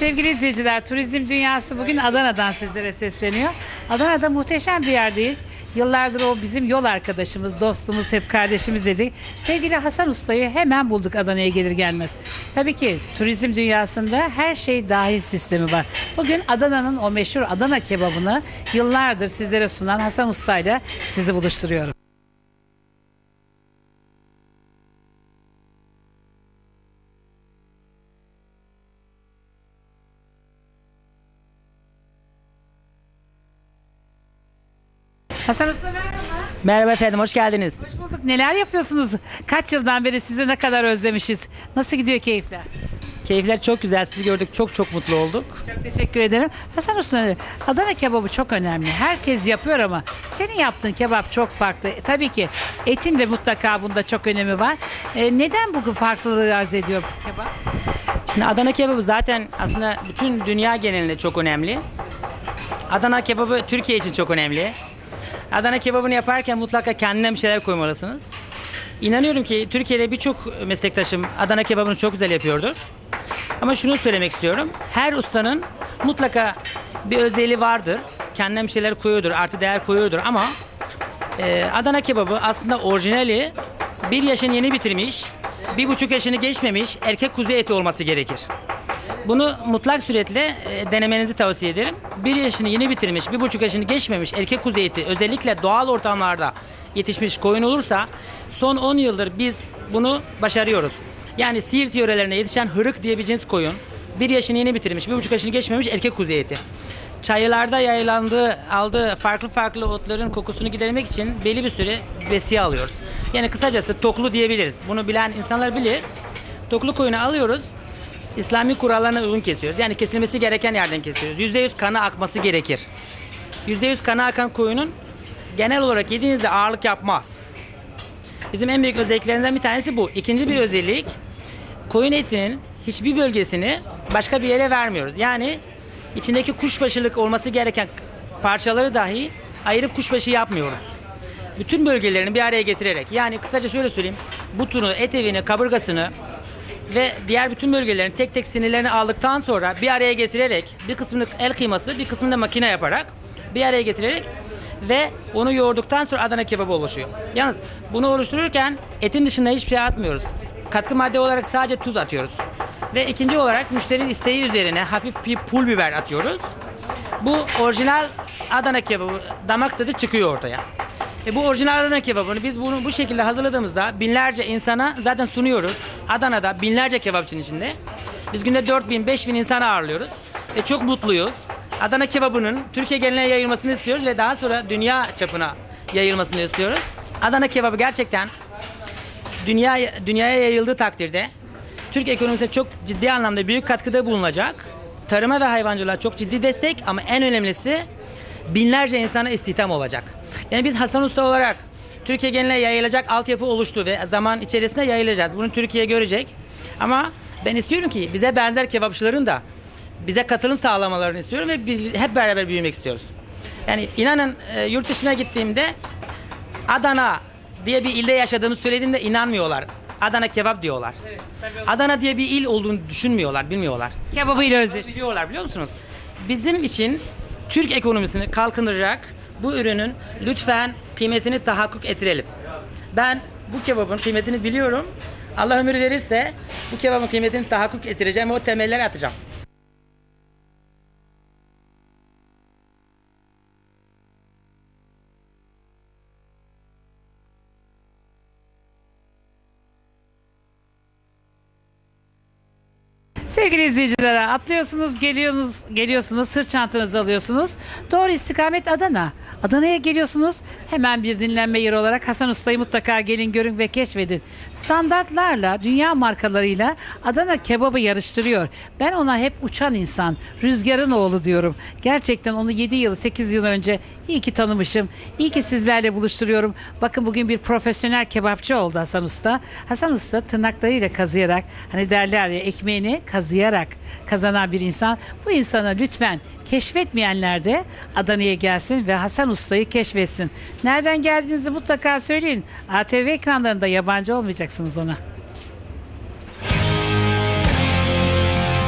Sevgili izleyiciler, turizm dünyası bugün Adana'dan sizlere sesleniyor. Adana'da muhteşem bir yerdeyiz. Yıllardır o bizim yol arkadaşımız, dostumuz, hep kardeşimiz dedik. Sevgili Hasan Usta'yı hemen bulduk Adana'ya gelir gelmez. Tabii ki turizm dünyasında her şey dahil sistemi var. Bugün Adana'nın o meşhur Adana kebabını yıllardır sizlere sunan Hasan Usta'yla sizi buluşturuyorum. Hasan Usta merhaba. Merhaba efendim, hoş geldiniz. Hoş bulduk. Neler yapıyorsunuz? Kaç yıldan beri sizi ne kadar özlemişiz. Nasıl gidiyor keyifler? Keyifler çok güzel, sizi gördük, çok çok mutlu olduk. Çok teşekkür ederim. Hasan Usta, Adana kebabı çok önemli. Herkes yapıyor ama senin yaptığın kebap çok farklı. E, tabii ki etin de mutlaka bunda çok önemi var. E, neden bu farklılığı arz ediyor bu kebap? Şimdi Adana kebabı zaten aslında bütün dünya genelinde çok önemli. Adana kebabı Türkiye için çok önemli. Adana kebabını yaparken mutlaka kendine bir şeyler koymalısınız. İnanıyorum ki Türkiye'de birçok meslektaşım Adana kebabını çok güzel yapıyordur. Ama şunu söylemek istiyorum. Her ustanın mutlaka bir özelliği vardır. Kendine bir şeyler koyuyordur, artı değer koyuyordur ama e, Adana kebabı aslında orijinali bir yaşını yeni bitirmiş, bir buçuk yaşını geçmemiş erkek kuzu eti olması gerekir. Bunu mutlak suretle e, denemenizi tavsiye ederim. Bir yaşını yeni bitirmiş, bir buçuk yaşını geçmemiş erkek kuzu eti özellikle doğal ortamlarda yetişmiş koyun olursa son 10 yıldır biz bunu başarıyoruz. Yani Siirt yörelerine yetişen hırık diye bir cins koyun. Bir yaşını yeni bitirmiş, bir buçuk yaşını geçmemiş erkek kuzu eti. Çayılarda yayılandığı, aldığı farklı farklı otların kokusunu gidermek için belli bir süre besiye alıyoruz. Yani kısacası toklu diyebiliriz. Bunu bilen insanlar bilir. Toklu koyunu alıyoruz. İslami kurallarına uygun kesiyoruz. Yani kesilmesi gereken yerden kesiyoruz. %100 kanı akması gerekir. %100 kanı akan koyunun genel olarak yediğinizde ağırlık yapmaz. Bizim en büyük özelliklerinden bir tanesi bu. İkinci bir özellik koyun etinin hiçbir bölgesini başka bir yere vermiyoruz. Yani içindeki kuşbaşılık olması gereken parçaları dahi ayırıp kuşbaşı yapmıyoruz. Bütün bölgelerini bir araya getirerek yani kısaca şöyle söyleyeyim. Butunu, et evini, kaburgasını ve diğer bütün bölgelerin tek tek sinirlerini aldıktan sonra bir araya getirerek bir kısmını el kıyması bir kısmını da makine yaparak bir araya getirerek ve onu yoğurduktan sonra Adana kebabı oluşuyor. Yalnız bunu oluştururken etin dışında hiçbir şey atmıyoruz. Katkı madde olarak sadece tuz atıyoruz. Ve ikinci olarak müşterinin isteği üzerine hafif bir pul biber atıyoruz. Bu orijinal Adana kebabı damak tadı çıkıyor ortaya. E bu orijinal Adana kebabını biz bunu bu şekilde hazırladığımızda binlerce insana zaten sunuyoruz. Adana'da binlerce kebapçının içinde. Biz günde 4000 5000 insan ağırlıyoruz. Ve çok mutluyuz. Adana kebabının Türkiye geneline yayılmasını istiyoruz ve daha sonra dünya çapına yayılmasını istiyoruz. Adana kebabı gerçekten dünya dünyaya yayıldığı takdirde Türk ekonomisine çok ciddi anlamda büyük katkıda bulunacak. Tarıma ve hayvancılığa çok ciddi destek ama en önemlisi binlerce insana istihdam olacak. Yani biz Hasan Usta olarak Türkiye geneline yayılacak altyapı oluştu ve zaman içerisinde yayılacağız. Bunu Türkiye görecek. Ama ben istiyorum ki bize benzer kebapçıların da bize katılım sağlamalarını istiyorum ve biz hep beraber büyümek istiyoruz. Yani inanın e, yurt dışına gittiğimde Adana diye bir ilde yaşadığımı söylediğimde inanmıyorlar. Adana kebap diyorlar. Adana diye bir il olduğunu düşünmüyorlar, bilmiyorlar. Kebabıyla özdeş. Biliyorlar biliyor musunuz? Bizim için Türk ekonomisini kalkındıracak bu ürünün lütfen kıymetini tahakkuk ettirelim. Ben bu kebabın kıymetini biliyorum. Allah ömür verirse bu kebabın kıymetini tahakkuk ettireceğim ve o temelleri atacağım. Sevgili izleyiciler atlıyorsunuz, geliyorsunuz, geliyorsunuz, sırt çantanızı alıyorsunuz. Doğru istikamet Adana. Adana'ya geliyorsunuz. Hemen bir dinlenme yeri olarak Hasan Usta'yı mutlaka gelin görün ve keşfedin. Standartlarla, dünya markalarıyla Adana kebabı yarıştırıyor. Ben ona hep uçan insan, rüzgarın oğlu diyorum. Gerçekten onu 7 yıl, 8 yıl önce iyi ki tanımışım. İyi ki sizlerle buluşturuyorum. Bakın bugün bir profesyonel kebapçı oldu Hasan Usta. Hasan Usta tırnaklarıyla kazıyarak, hani derler ya ekmeğini kazıyarak kazanan bir insan. Bu insana lütfen keşfetmeyenler de Adana'ya gelsin ve Hasan Usta'yı keşfetsin. Nereden geldiğinizi mutlaka söyleyin. ATV ekranlarında yabancı olmayacaksınız ona.